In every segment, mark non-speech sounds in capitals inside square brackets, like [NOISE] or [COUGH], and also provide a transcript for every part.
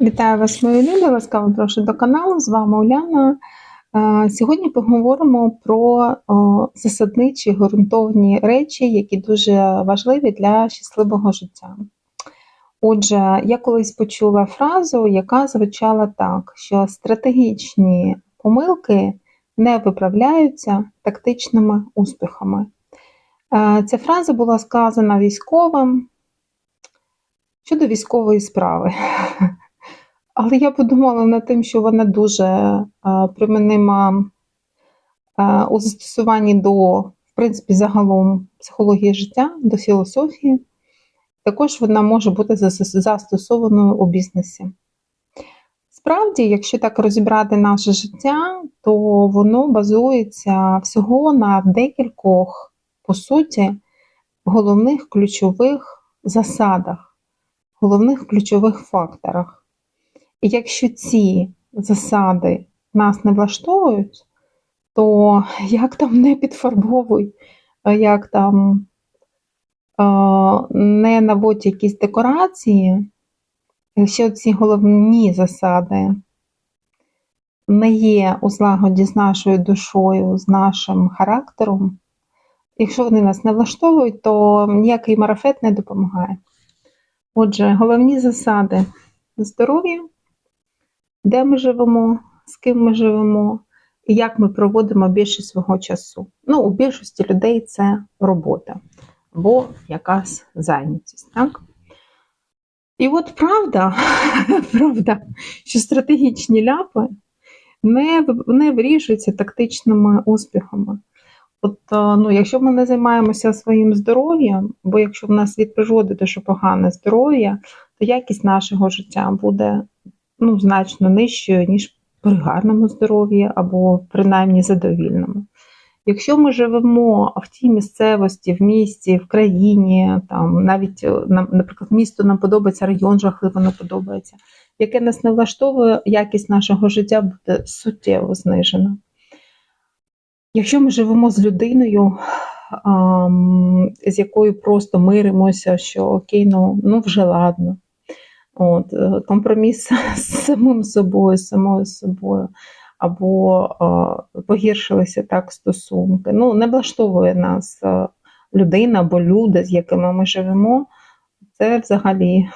Вітаю вас, мої люди! Ласкаво прошу до каналу. З вами Уляна. Сьогодні поговоримо про засадничі ґрунтовні речі, які дуже важливі для щасливого життя. Отже, я колись почула фразу, яка звучала так: що стратегічні помилки не виправляються тактичними успіхами. Ця фраза була сказана військовим щодо військової справи. Але я подумала над тим, що вона дуже е, применима е, у застосуванні до, в принципі, загалом психології життя, до філософії. Також вона може бути застосованою у бізнесі. Справді, якщо так розібрати наше життя, то воно базується всього на декількох, по суті, головних ключових засадах, головних ключових факторах. І якщо ці засади нас не влаштовують, то як там не підфарбовуй, як там не наводь якісь декорації, якщо ці головні засади не є у злагоді з нашою душою, з нашим характером, якщо вони нас не влаштовують, то ніякий марафет не допомагає. Отже, головні засади здоров'я, де ми живемо, з ким ми живемо, і як ми проводимо більшість свого часу. Ну, у більшості людей це робота або якась зайнятість. Так? І от правда, [LAUGHS] правда, що стратегічні ляпи не, не вирішуються тактичними успіхами. От, е, ну, якщо ми не займаємося своїм здоров'ям, бо якщо в нас від природи дуже погане здоров'я, то якість нашого життя буде ну, значно нижчою, ніж при гарному здоров'ї або принаймні задовільному. Якщо ми живемо в тій місцевості, в місті, в країні, там навіть, е, наприклад, місто нам подобається, район жахливо не подобається, яке нас не влаштовує, якість нашого життя буде суттєво знижена. Якщо ми живемо з людиною, з якою просто миримося, що окей, ну, ну вже ладно. От, е, компроміс [LAUGHS] з самим собою, самою собою, або е, погіршилися так стосунки. Ну, не влаштовує нас е, людина або люди, з якими ми живемо. Це взагалі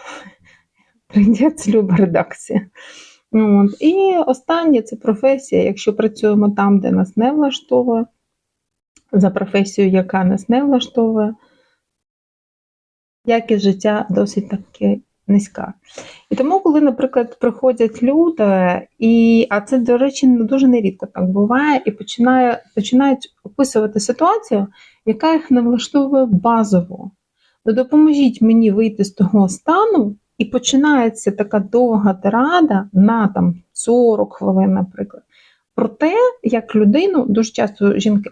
[LAUGHS] трендець люба редакція. От. І останнє це професія. Якщо працюємо там, де нас не влаштовує, за професією, яка нас не влаштовує, якість життя досить таки низька. І тому, коли, наприклад, приходять люди, і, а це, до речі, дуже нерідко так буває, і починає, починають описувати ситуацію, яка їх не влаштовує базово. Ну, допоможіть мені вийти з того стану, і починається така довга тирада на там 40 хвилин, наприклад, про те, як людину, дуже часто жінки,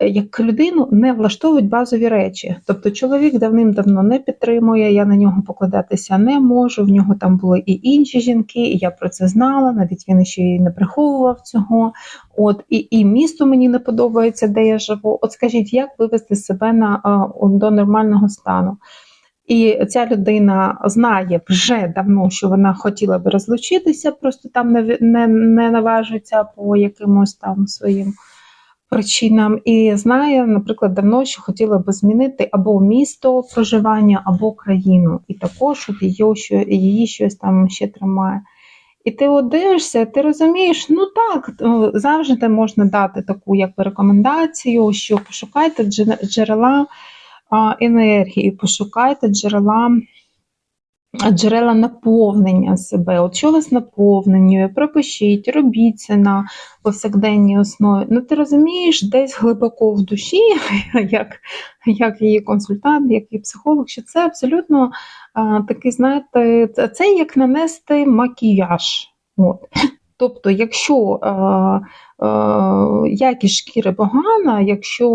як людину не влаштовують базові речі. Тобто чоловік давним-давно не підтримує, я на нього покладатися не можу. В нього там були і інші жінки, і я про це знала. Навіть він ще й не приховував цього. От і, і місто мені не подобається, де я живу. От скажіть, як вивести себе на до нормального стану? І ця людина знає вже давно, що вона хотіла би розлучитися, просто там не не, не наважується по якимось там своїм причинам. І знає, наприклад, давно, що хотіла би змінити або місто проживання, або країну. І також от її, що, її щось там ще тримає. І ти от дивишся, ти розумієш, ну так, завжди можна дати таку як рекомендацію, що пошукайте джерела енергії, пошукайте джерела джерела наповнення себе. От що вас наповненнює, пропишіть, робіть це на повсякденній основі. Ну, ти розумієш, десь глибоко в душі, [LAUGHS] як як її консультант, як її психолог, що це абсолютно а, такий, знаєте, це як нанести макіяж. От. Тобто, якщо е, е, якість шкіри погана, якщо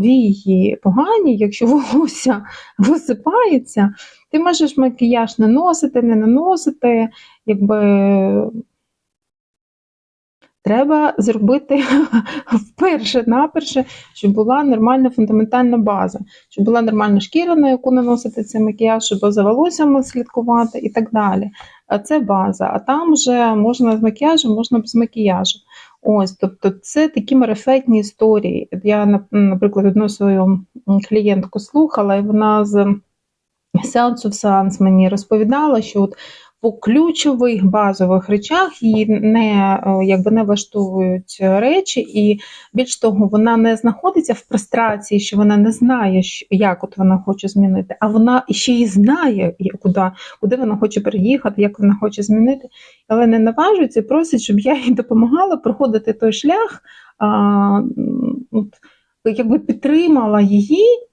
вії погані, якщо [LAUGHS] волосся висипається, ти можеш макіяж наносити, не наносити, якби Треба зробити [LAUGHS] вперше наперше, щоб була нормальна фундаментальна база, щоб була нормальна шкіра, на яку наносити цей макіяж, щоб за волоссям слідкувати і так далі. А Це база. А там вже можна з макіяжем, можна без макіяжу. Ось, тобто, це такі марафетні історії. Я, наприклад, одну свою клієнтку слухала, і вона з сеансу в сеанс мені розповідала, що от по ключових базових речах її не е, якби не влаштовують речі, і більш того, вона не знаходиться в прострації, що вона не знає, як от вона хоче змінити, а вона ще й знає, куди куди вона хоче переїхати, як вона хоче змінити, але не наважується і просить, щоб я їй допомагала проходити той шлях, а, от, якби підтримала її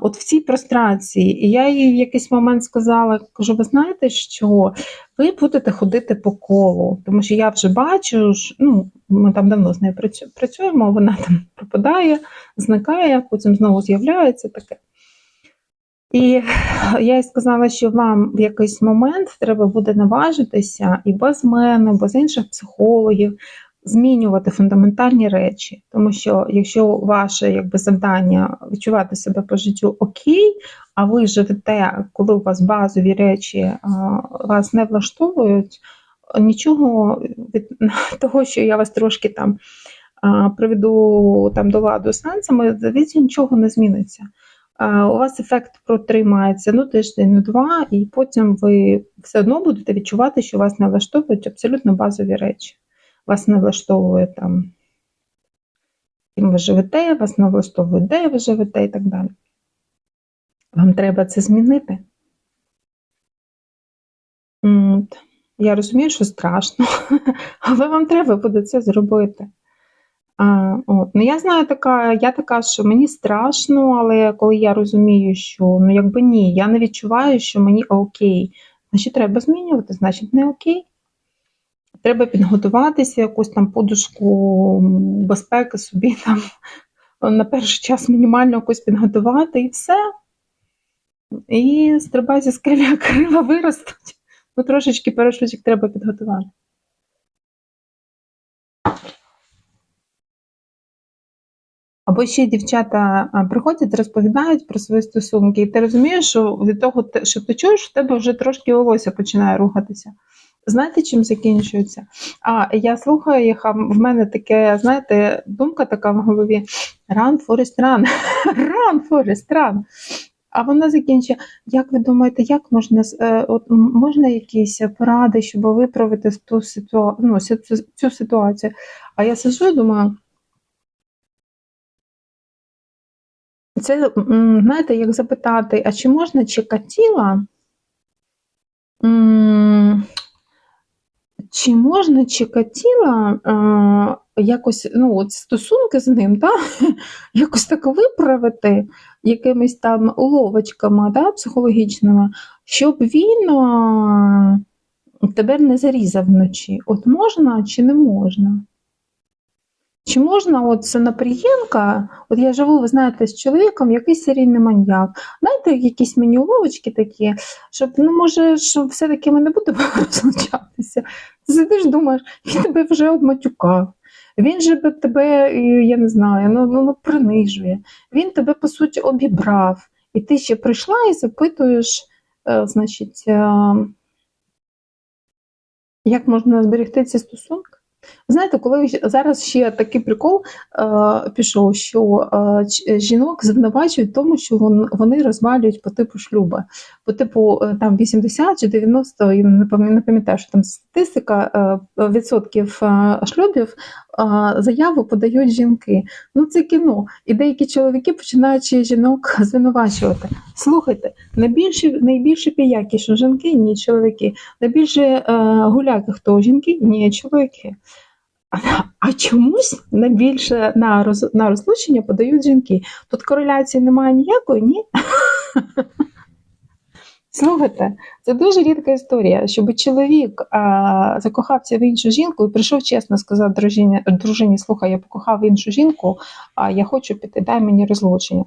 от в цій прострації. І я їй в якийсь момент сказала: кажу, ви знаєте, що ви будете ходити по колу, тому що я вже бачу, що, ну, ми там давно з нею працюємо, вона там пропадає, зникає, потім знову з'являється таке. І я їй сказала, що вам в якийсь момент треба буде наважитися і без мене, без інших психологів змінювати фундаментальні речі, тому що якщо ваше якби завдання відчувати себе по життю окей, а ви живете, коли у вас базові речі вас не влаштовують, нічого від [LAUGHS] того, що я вас трошки там приведу там до ладу сенсами, здається, нічого не зміниться. У вас ефект протримається ну тиждень, два, і потім ви все одно будете відчувати, що вас не влаштовують абсолютно базові речі вас не влаштовує там, ким ви живете, вас не влаштовує, де ви живете і так далі. Вам треба це змінити. Я розумію, що страшно, [LAUGHS] але вам треба буде це зробити. А, от. Ну, Я знаю, така, я така, що мені страшно, але коли я розумію, що ну якби ні, я не відчуваю, що мені окей, значить треба змінювати, значить не окей. Треба підготуватися, якусь там подушку безпеки собі [LAUGHS] там на перший час мінімально якось підготувати і все. І стрибай зі скеля крила виростуть. Ну, трошечки парашутик треба підготувати. Або ще дівчата приходять, розповідають про свої стосунки, і ти розумієш, що від того, що ти чуєш, в тебе вже трошки волосся починає рухатися. Знаєте, чим закінчується? А я слухаю їх, а в мене таке, знаєте, думка така в голові: Run, Forest, run, [LAUGHS] run, Forest, run. А вона закінчує, як ви думаєте, як можна е, от, можна якісь поради, щоб виправити ту ситуа... ну, цю ситуацію? А я сижу і думаю. Це, знаєте, як запитати, а чи можна Чикатіла чи можна Чикатіла е, якось ну, от стосунки з ним, да? [LAUGHS] якось так виправити якимись там уловочками да, психологічними, щоб він е, тебе не зарізав вночі? От можна чи не можна? Чи можна от Санапрієнка, от я живу, ви знаєте, з чоловіком, якийсь серійний маньяк. Знаєте, якісь мені уловочки такі, щоб, ну, може, щоб все-таки ми не будемо [LAUGHS] розлучатися. Сидиш, думаєш, він тебе вже обматюкав. Він же тебе, я не знаю, ну, ну, ну принижує. Він тебе, по суті, обібрав. І ти ще прийшла і запитуєш, е, значить, е, як можна зберегти ці стосунки? Знаєте, коли зараз ще такий прикол е, пішов, що е, жінок звинувачують тому, що вон, вони розвалюють по типу шлюба. По типу е, там 80 чи 90, я не пам'ятаю, що там статистика е, відсотків е, шлюбів заяву подають жінки. Ну це кіно. І деякі чоловіки починають жінок [LAUGHS] звинувачувати. Слухайте, найбільше найбільше піякі, що жінки, ні чоловіки. Найбільше е, гуляки хто жінки, ні чоловіки. А чомусь найбільше на роз, на розлучення подають жінки. Тут кореляції немає ніякої, ні? [LAUGHS] Слухайте, це дуже рідка історія, щоб чоловік а, закохався в іншу жінку і прийшов чесно сказати дружині, дружині, слухай, я покохав іншу жінку, а я хочу піти, дай мені розлучення.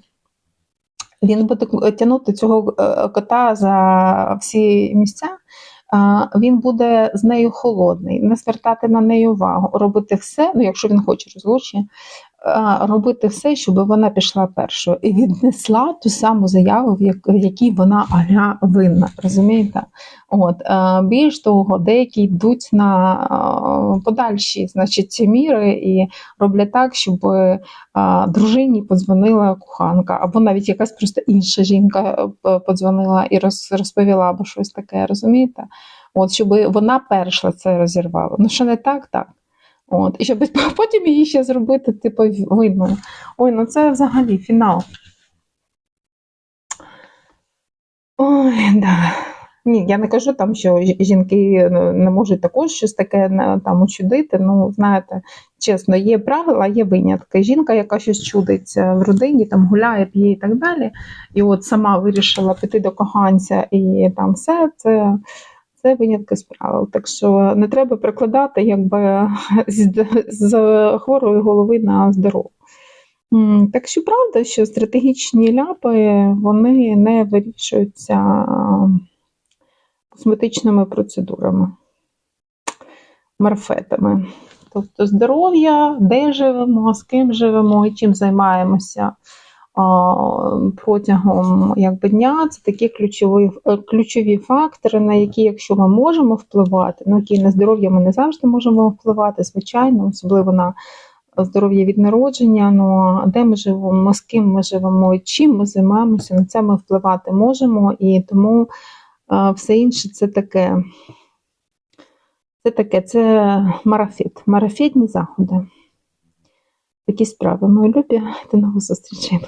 Він буде тягнути цього е, кота за всі місця, він буде з нею холодний, не звертати на неї увагу, робити все, ну якщо він хоче розлучення, робити все, щоб вона пішла першою і віднесла ту саму заяву, в якій вона аля винна. Розумієте? От е, більш того, деякі йдуть на е, подальші, значить, ці міри і роблять так, щоб е, дружині подзвонила коханка, або навіть якась просто інша жінка е, подзвонила і роз, розповіла або щось таке, розумієте? От, щоб вона перша це розірвала. Ну, що не так, так. От, і щоб [LAUGHS] потім її ще зробити, типу, видно. Ой, ну це взагалі фінал. Ой, да. Ні, я не кажу там, що жінки ну, не можуть також щось таке там учудити. Ну, знаєте, чесно, є правила, є винятки. Жінка, яка щось чудить е, в родині, там гуляє, п'є і так далі, і от сама вирішила піти до коханця і там все, це, це винятки з правил. Так що не треба прикладати якби з, з хворої голови на здорову. Так що правда, що стратегічні ляпи вони не вирішуються косметичними процедурами, марфетами. Тобто здоров'я, де живемо, з ким живемо і чим займаємося протягом якби, дня. Це такі ключові, е, ключові фактори, на які, якщо ми можемо впливати, на які на здоров'я ми не завжди можемо впливати, звичайно, особливо на здоров'я від народження, ну а де ми живемо, з ким ми живемо, чим ми займаємося, на це ми впливати можемо, і тому а, все інше це таке. Це таке, це марафет, марафетні заходи. Такі справи, мої любі. До нових зустрічей.